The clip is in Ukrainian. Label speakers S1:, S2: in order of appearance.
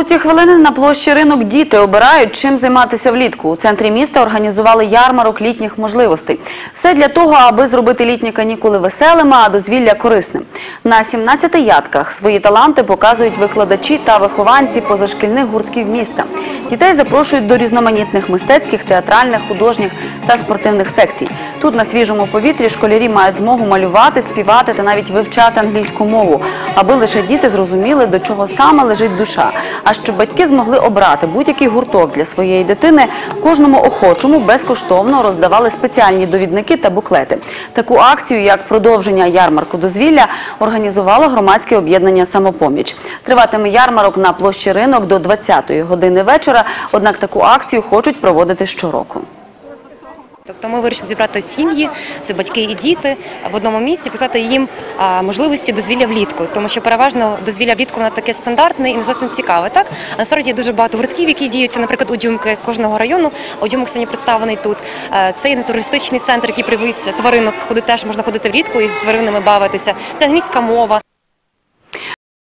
S1: У ці хвилини на площі ринок діти обирають, чим займатися влітку. У центрі міста організували ярмарок літніх можливостей. Все для того, аби зробити літні канікули веселими, а дозвілля корисним. На 17 ядках свої таланти показують викладачі та вихованці позашкільних гуртків міста. Дітей запрошують до різноманітних мистецьких, театральних, художніх та спортивних секцій. Тут на свіжому повітрі школярі мають змогу малювати, співати та навіть вивчати англійську мову, аби лише діти зрозуміли, до чого саме лежить душа. А щоб батьки змогли обрати будь-який гурток для своєї дитини, кожному охочому безкоштовно роздавали спеціальні довідники та буклети. Таку акцію, як продовження ярмарку дозвілля, організувало громадське об'єднання «Самопоміч». Триватиме ярмарок на площі ринок до 20-ї години вечора, однак таку акцію хочуть проводити щороку.
S2: Тобто ми вирішили зібрати сім'ї, це батьки і діти в одному місці, писати їм можливості дозвілля влітку, тому що переважно дозвілля влітку воно таке стандартне і не зовсім цікаве. Так а насправді є дуже багато гуртків, які діються, наприклад, у Дюмки кожного району. У Дюмок сьогодні представлений тут. Це є туристичний центр, який привіз тваринок, куди теж можна ходити влітку і з тваринами бавитися. Це англійська мова.